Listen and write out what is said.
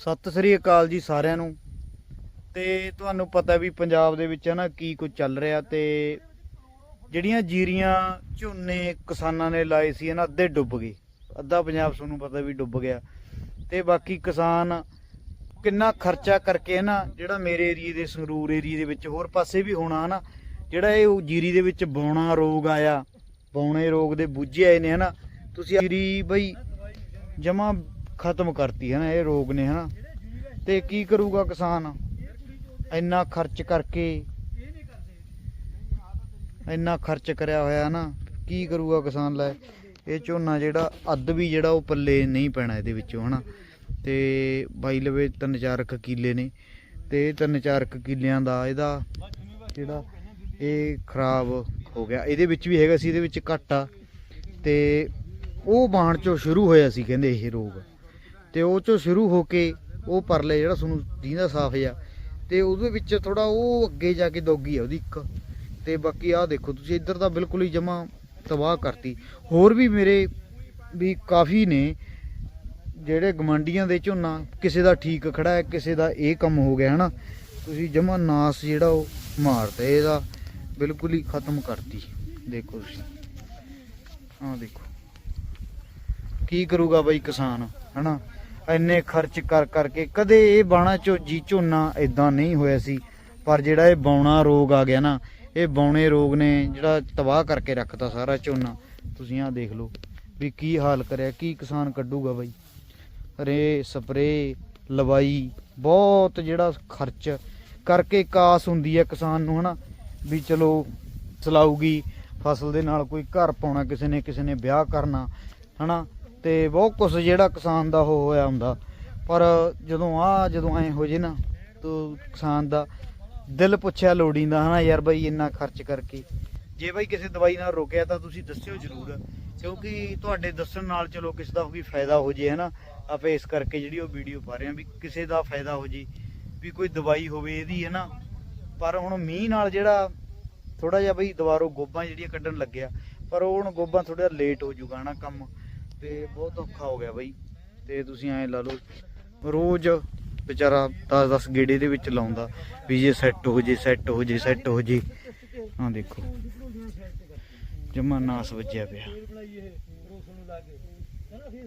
ਸਤਿ ਸ੍ਰੀ ਅਕਾਲ ਜੀ ਸਾਰਿਆਂ ਨੂੰ। ਤੇ ਤੁਹਾਨੂੰ ਪਤਾ ਵੀ ਪੰਜਾਬ ਦੇ ਵਿੱਚ ਹੈ ਨਾ ਕੀ ਕੁਝ ਚੱਲ ਰਿਹਾ ਤੇ ਜਿਹੜੀਆਂ ਜੀਰੀਆਂ ਝੋਨੇ ਕਿਸਾਨਾਂ ਨੇ ਲਾਏ ਸੀ ਨਾ ਅੱਧੇ ਡੁੱਬ ਗਏ। ਅੱਧਾ ਪੰਜਾਬ ਤੁਹਾਨੂੰ ਪਤਾ ਵੀ ਡੁੱਬ ਗਿਆ। ਤੇ ਬਾਕੀ ਕਿਸਾਨ ਕਿੰਨਾ ਖਰਚਾ ਕਰਕੇ ਨਾ ਜਿਹੜਾ ਮੇਰੇ ਏਰੀਏ ਦੇ ਸੰਗਰੂਰ ਏਰੀਏ ਦੇ ਵਿੱਚ ਹੋਰ ਪਾਸੇ ਵੀ ਹੋਣਾ ਨਾ ਜਿਹੜਾ ਇਹ ਜੀਰੀ ਦੇ ਵਿੱਚ ਬੌਣਾ ਰੋਗ ਆਇਆ, ਬੌਣੇ ਰੋਗ ਦੇ ਬੂਝੇ ਆਏ ਨੇ ਹਨਾ। ਤੁਸੀਂ ਜੀਰੀ ਬਈ ਜਮਾ ਖਤਮ ਕਰਤੀ ਹੈ ਨਾ, ਇਹ ਰੋਗ ਨੇ ਹਨਾ ਤੇ ਕੀ ਕਰੂਗਾ ਕਿਸਾਨ? ਇੰਨਾ ਖਰਚ ਕਰਕੇ, ਇੰਨਾ ਖਰਚ ਕਰਿਆ ਹੋਇਆ ਨਾ, ਕੀ ਕਰੂਗਾ ਕਿਸਾਨ ਲੈ? ਇਹ ਝੋਨਾ ਜਿਹੜਾ, ਅੱਧ ਵੀ ਜਿਹੜਾ ਉਹ ਪੱਲੇ ਨਹੀਂ ਪੈਣਾ ਇਹਦੇ ਵਿੱਚੋਂ ਹਨਾ ਤੇ ਬਾਈ ਲਵੇ ਤਿੰਨ ਚਾਰ ਕੁ ਕਿੱਲੇ ਨੇ, ਤੇ ਤਿੰਨ ਚਾਰ ਕੁ ਕਿੱਲਿਆਂ ਦਾ ਇਹਦਾ ਜਿਹੜਾ ਇਹ ਖਰਾਬ ਹੋ ਗਿਆ। ਇਹਦੇ ਵਿੱਚ ਵੀ ਹੈਗਾ ਸੀ, ਇਹਦੇ ਵਿੱਚ ਘਾਟਾ। ਤੇ ਉਹ ਬਾਣ ਚੋਂ ਸ਼ੁਰੂ ਹੋਇਆ ਸੀ, ਕਹਿੰਦੇ ਇਹ ਰੋਗ। ਤੇ ਉਹ ਚੋਂ ਸ਼ੁਰੂ ਹੋ ਕੇ ਉਹ ਪਰਲੇ ਜਿਹੜਾ ਤੁਹਾਨੂੰ ਦੀਂਦਾ ਸਾਫ਼ ਆ ਤੇ ਉਹਦੇ ਵਿੱਚ ਥੋੜਾ ਉਹ ਅੱਗੇ ਜਾ ਕੇ ਦੋਗੀ ਆ ਉਹਦੀ ਇੱਕ। ਤੇ ਬਾਕੀ ਆਹ ਦੇਖੋ ਤੁਸੀਂ, ਇੱਧਰ ਤਾਂ ਬਿਲਕੁਲ ਹੀ ਜਮਾ ਤਬਾਹ ਕਰਤੀ। ਹੋਰ ਵੀ ਮੇਰੇ ਵੀ ਕਾਫੀ ਨੇ ਜਿਹੜੇ ਗਮੰਡੀਆਂ ਦੇ ਝੋਨਾ, ਕਿਸੇ ਦਾ ਠੀਕ ਖੜਾ ਹੈ, ਕਿਸੇ ਦਾ ਇਹ ਕੰਮ ਹੋ ਗਿਆ, ਹਨਾ? ਤੁਸੀਂ ਜਮਾ ਨਾਸ ਜਿਹੜਾ ਉਹ ਮਾਰਤਾ, ਇਹਦਾ ਬਿਲਕੁਲ ਹੀ ਖਤਮ ਕਰਤੀ। ਦੇਖੋ ਤੁਸੀਂ। ਆਹ ਦੇਖੋ। ਕੀ ਕਰੂਗਾ ਬਾਈ ਕਿਸਾਨ, ਹਨਾ? ਇੰਨੇ ਖਰਚ ਕਰ ਕਰਕੇ ਕਦੇ ਇਹ ਬਾਣਾ ਝੋਜੀ ਝੋਨਾ ਇਦਾਂ ਨਹੀਂ ਹੋਇਆ ਸੀ। ਪਰ ਜਿਹੜਾ ਇਹ ਬੌਣਾ ਰੋਗ ਆ ਗਿਆ ਨਾ, ਇਹ ਬੌਣੇ ਰੋਗ ਨੇ ਜਿਹੜਾ ਤਬਾਹ ਕਰਕੇ ਰੱਖਤਾ ਸਾਰਾ ਝੋਨਾ। ਤੁਸੀਂ ਆਹ ਦੇਖ ਲਓ ਵੀ ਕੀ ਹਾਲ ਕਰਿਆ, ਕੀ ਕਿਸਾਨ ਕੱਢੂਗਾ ਬਾਈ। ਰੇ ਸਪਰੇ, ਲਵਾਈ, ਬਹੁਤ ਜਿਹੜਾ ਖਰਚ ਕਰਕੇ ਕਾਸ ਹੁੰਦੀ ਹੈ ਕਿਸਾਨ ਨੂੰ, ਹਨਾ? ਵੀ ਚਲੋ ਚਲਾਊਗੀ, ਫਸਲ ਦੇ ਨਾਲ ਕੋਈ ਘਰ ਪਾਉਣਾ, ਕਿਸੇ ਨੇ ਕਿਸੇ ਨੇ ਵਿਆਹ ਕਰਨਾ, ਹਨਾ? ਤੇ ਬਹੁਤ ਕੁਝ ਜਿਹੜਾ ਕਿਸਾਨ ਦਾ ਉਹ ਹੋਇਆ ਹੁੰਦਾ। ਪਰ ਜਦੋਂ ਆ ਜਦੋਂ ਐ ਹੋ ਜੇ ਨਾ, ਤੋ ਕਿਸਾਨ ਦਾ ਦਿਲ ਪੁੱਛਿਆ ਲੋੜੀਂਦਾ ਹਨਾ ਯਾਰ ਬਾਈ ਇੰਨਾ ਖਰਚ ਕਰਕੇ। ਜੇ ਬਈ ਕਿਸੇ ਦਵਾਈ ਨਾਲ ਰੋਕਿਆ ਤਾਂ ਤੁਸੀਂ ਦੱਸਿਓ ਜ਼ਰੂਰ, ਕਿਉਂਕਿ ਤੁਹਾਡੇ ਦੱਸਣ ਨਾਲ ਚਲੋ ਕਿਸੇ ਦਾ ਵੀ ਫਾਇਦਾ ਹੋ ਜੇ, ਹਨਾ। ਆਪੇ ਇਸ ਕਰਕੇ ਜਿਹੜੀ ਉਹ ਵੀਡੀਓ ਪਾ ਰਹੇ ਆ ਵੀ ਕਿਸੇ ਦਾ ਫਾਇਦਾ ਹੋ ਜੇ, ਵੀ ਕੋਈ ਦਵਾਈ ਹੋਵੇ ਇਹਦੀ, ਹਨਾ। ਪਰ ਹੁਣ ਮੀਂਹ ਨਾਲ ਜਿਹੜਾ ਥੋੜਾ ਜਿਹਾ ਬਈ ਦੁਬਾਰੋ ਗੋਬਾਂ ਜਿਹੜੀਆਂ ਕੱਢਣ ਲੱਗਿਆ, ਪਰ ਉਹ ਹੁਣ ਗੋਬਾਂ ਥੋੜਾ ਲੇਟ ਹੋ ਜਾਊਗਾ ਨਾ ਕੰਮ। ਤੇ ਬਹੁਤ ਔਖਾ ਹੋ ਗਿਆ ਬਈ। ਤੇ ਤੁਸੀਂ ਐਂ ਲਾ ਲਓ, ਰੋਜ਼ ਵਿਚਾਰਾ 10-10 ਗੇੜੇ ਦੇ ਵਿੱਚ ਲਾਉਂਦਾ ਵੀ ਜੇ ਸੈੱਟ ਹੋ ਜੇ ਸੈੱਟ ਹੋ ਜੇ ਸੈੱਟ ਹੋ ਜੇ। ਹਾਂ ਦੇਖੋ ਜਮਾ ਨਾਸ ਵੱਜਿਆ ਪਿਆ।